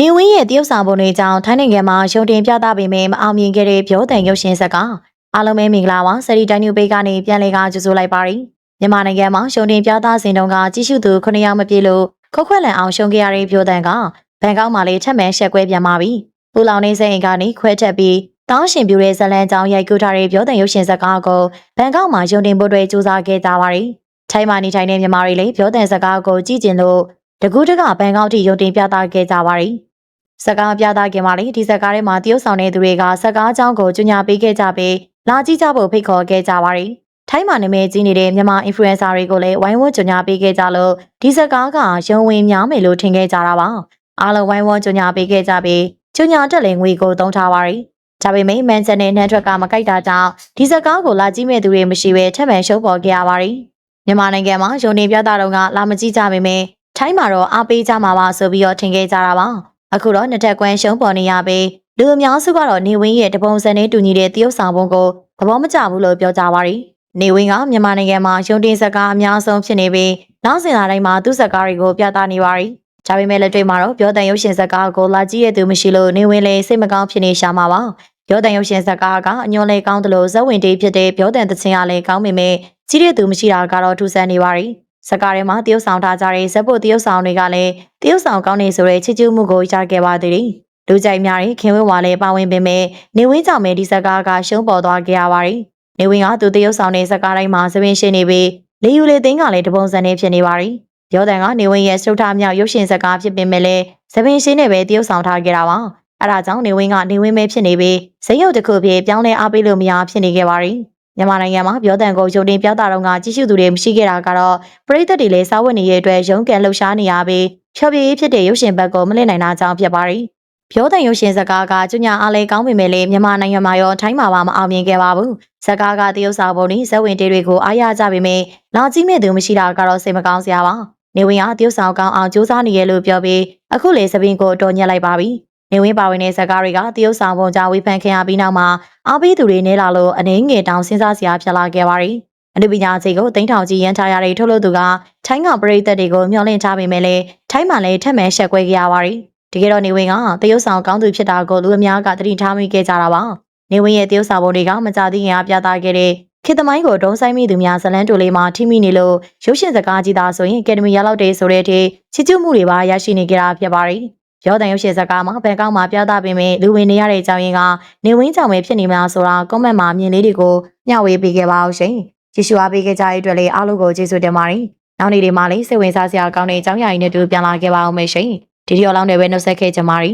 နေဝင်းရဲ့တရုတ်ဆောင်ပုံတွေကြောင့်ထိုင်းနိုင်ငံမှာရုံတင်ပြသပေမဲ့မအောင်မြင်ခဲ့တဲ့ပြောတဲ့ရုပ်ရှင်ဇာတ်ကားအားလုံးပဲမင်္ဂလာပါစရီတိုင်း뉴ဘေးကနေပြန်လည်ကကြိုဆိုလိုက်ပါရစေမြန်မာနိုင်ငံမှာရုံတင်ပြသစဉ်တုန်းကကြီးစုသူ9ယောက်မပြည့်လို့ခုတ်ခွက်လန်အောင်ရှုံးခဲ့ရတဲ့ပြောတဲ့ကဘန်ကောက်မှာလေးထက်မှန်ရှက်ကွဲပြန်ပါပြီပူလောင်နေစိတ်အိမ်ကနေခွဲထက်ပြီးတောင်းရှင်ပြူတဲ့ဇလန်ကြောင်းရိုက်ကူးထားတဲ့ပြောတဲ့ရုပ်ရှင်ဇာတ်ကားကိုဘန်ကောက်မှာရုံတင်ဖို့အတွက်စူးစမ်းခဲ့ကြပါရီထိုင်းမှာနေထိုင်တဲ့မြန်မာတွေလည်းပြောတဲ့ဇာတ်ကားကိုကြည့်ကျင်လို့တကူးတကဘန်ကောက်ထိရုံတင်ပြသခဲ့ကြပါရီ စကားပြသခင်ပါလေဒီစကားထဲမှာတရုတ်ဆောင်တဲ့သူတွေကစကားအကြောင်းကိုကြညာပေးခဲ့ကြပြီးလာကြည့်ကြဖို့ဖိတ်ခေါ်ခဲ့ကြပါရီထိုင်းမှာနာမည်ကြီးနေတဲ့မြန်မာ influencer တွေကိုလည်းဝိုင်းဝန်းကြညာပေးခဲ့ကြလို့ဒီစကားကရုံဝင်များမယ်လို့ထင်ခဲ့ကြတာပါအားလုံးဝိုင်းဝန်းကြညာပေးခဲ့ကြပြီးကြညာတက်လည်းငွေကိုသုံးထားပါရီဒါပေမဲ့မန်ချက်နဲ့နှမ်းထွက်ကမကိုက်တာကြောင့်ဒီစကားကိုလာကြည့်မဲ့သူတွေမရှိဘဲထပ်မံရှုံးပေါ်ခဲ့ရပါရီမြန်မာနိုင်ငံမှာရုံနေပြသတော့ကလာမကြည့်ကြပေမဲ့ထိုင်းမှာတော့အားပေးကြမှာပါဆိုပြီးတော့ထင်ခဲ့ကြတာပါ အခုတော့နှစ်ထပ်ကွမ်းရှုံးပေါ်နေရပြီးလူအများစုကတော့နေဝင်းရဲ့တပုံစံနဲ့တူညီတဲ့တရုတ်ဆောင်ပုံကိုသဘောမကျဘူးလို့ပြောကြပါရီနေဝင်းကမြန်မာနိုင်ငံမှာရုံတင်စကားအများဆုံးဖြစ်နေပြီးနောက်စင်လာတိုင်းမှာသူ့စကားတွေကိုပြသနေပါရီဒါပေမဲ့လက်တွေ့မှာတော့ပြောတဲ့ရုပ်ရှင်စကားကိုလာကြည့်ရသူမရှိလို့နေဝင်းလည်းစိတ်မကောင်းဖြစ်နေရှာမှာပါပြောတဲ့ရုပ်ရှင်စကားကအညွန်လေးကောင်းတယ်လို့ဇက်ဝင်တေးဖြစ်တဲ့ပြောတဲ့သချင်းကလည်းကောင်းပေမဲ့ကြီးတဲ့သူမရှိတာကတော့ထူးဆန်းနေပါရီ စကားထဲမှာတရုတ်ဆောင်ထားကြတဲ့ဇက်ဖို့တရုတ်ဆောင်တွေကလည်းတရုတ်ဆောင်ကောင်းနေဆိုတဲ့ချစ်ကျူးမှုကိုရခဲ့ပါသေးတယ်။လူကြိုက်များတဲ့ခင်ဝင်းဝါလည်းပါဝင်ပေမဲ့နေဝင်းကြောင့်ပဲဒီစကားကရှုံးပေါ်သွားခဲ့ရပါတယ်။နေဝင်းကသူတရုတ်ဆောင်တဲ့စကားတိုင်းမှာသပင်ရှင်နေပြီးလေယူလေသိန်းကလည်းတပုံစံနေဖြစ်နေပါတယ်။ပြောတဲ့ကနေဝင်းရဲ့စတုထမြောက်ရုပ်ရှင်စကားဖြစ်ပေမဲ့လည်းသပင်ရှင်နဲ့ပဲတရုတ်ဆောင်ထားခဲ့တာပါ။အဲဒါကြောင့်နေဝင်းကနေဝင်းပဲဖြစ်နေပြီးဇယုတ်တစ်ခုဖြစ်ပြောင်းလဲအားပေးလို့မရဖြစ်နေခဲ့ပါတယ်။ မြန်မာနိုင်ငံမှာပြောတဲ့ကိုရုံတင်ပြတာတော့ကကြီးစုသူတွေမရှိခဲ့တာကတော့ပရိသတ်တွေလည်းစားဝတ်နေရဲ့အတွက်ရုန်းကန်လှုပ်ရှားနေရပြီးဖြောပြရေးဖြစ်တဲ့ရုပ်ရှင်ဘက်ကိုမလင့်နိုင်တာကြောင့်ဖြစ်ပါရီပြောတဲ့ရုပ်ရှင်ဇာတ်ကားကကျညာအားလည်းကောင်းပေမဲ့လည်းမြန်မာနိုင်ငံမှာရောထိုင်းမှာပါမအောင်မြင်ခဲ့ပါဘူးဇာတ်ကားကတရုတ်စာပုံနဲ့ဇက်ဝင်တေးတွေကိုအားရကြပေမဲ့လာကြည့်မဲ့သူမရှိတာကတော့စိတ်မကောင်းစရာပါနေဝင်ကတရုတ်ဆောင်ကောင်းအောင်စူးစမ်းနေရလို့ပြောပြီးအခုလေသပင်ကိုတော်ညက်လိုက်ပါပြီ နေဝင်ပါဝင်တဲ့ဇာတ်ကားတွေကတရုတ်ဆောင်ပုံကြောင့်ဝေဖန်ခံရပြီးနောက်မှာအားပေးသူတွေနေလာလို့အနေငယ်တောင်စဉ်းစားစရာဖြစ်လာခဲ့ပါရီအနုပညာစီကိုတင်ထောင်ကြီးရန်ထားရတဲ့ထုတ်လို့သူကထိုင်းကပရိသတ်တွေကိုမျှော်လင့်ထားပေမဲ့လည်းထိုင်းမှလည်းထက်မှန်ရှက်ကွဲကြရပါရီတကယ်တော့နေဝင်ကတရုတ်ဆောင်ကောင်းသူဖြစ်တာကိုလူအများကသတိထားမိခဲ့ကြတာပါနေဝင်ရဲ့တရုတ်ဆောင်ပုံတွေကမကြသေးခင်ကပြသခဲ့တဲ့ခေတ်သမိုင်းကိုတုံးဆိုင်မိသူများဇလန်းတူလေးမှာထိမိနေလို့ရုပ်ရှင်စကားကြီးသားဆိုရင်အကယ်ဒမီရလောက်တဲ့ဆိုတဲ့အထိချစ်ကျူးမှုတွေပါရရှိနေကြတာဖြစ်ပါရီ ရောတန်ရုပ်ရှင်စကားမှာဘန်ကောက်မှာပြသပေမဲ့လူဝင်နေရတဲ့အကြောင်းရင်းကနေဝင်းကြောင့်ပဲဖြစ်နေမလားဆိုတာကွန်မန့်မှာမြင်လေးတွေကိုမျှဝေပေးခဲ့ပါအောင်ရှင်ကြည့်ရှုအားပေးခဲ့ကြတဲ့အတွက်လည်းအားလုံးကိုကျေးဇူးတင်ပါတယ်နောက်နေ့တွေမှာလည်းစိတ်ဝင်စားစရာကောင်းတဲ့အကြောင်းအရာတွေနဲ့တူပြန်လာခဲ့ပါအောင်မယ်ရှင်ဒီဒီယောလောင်းတွေပဲနှုတ်ဆက်ခဲ့ကြပါရီ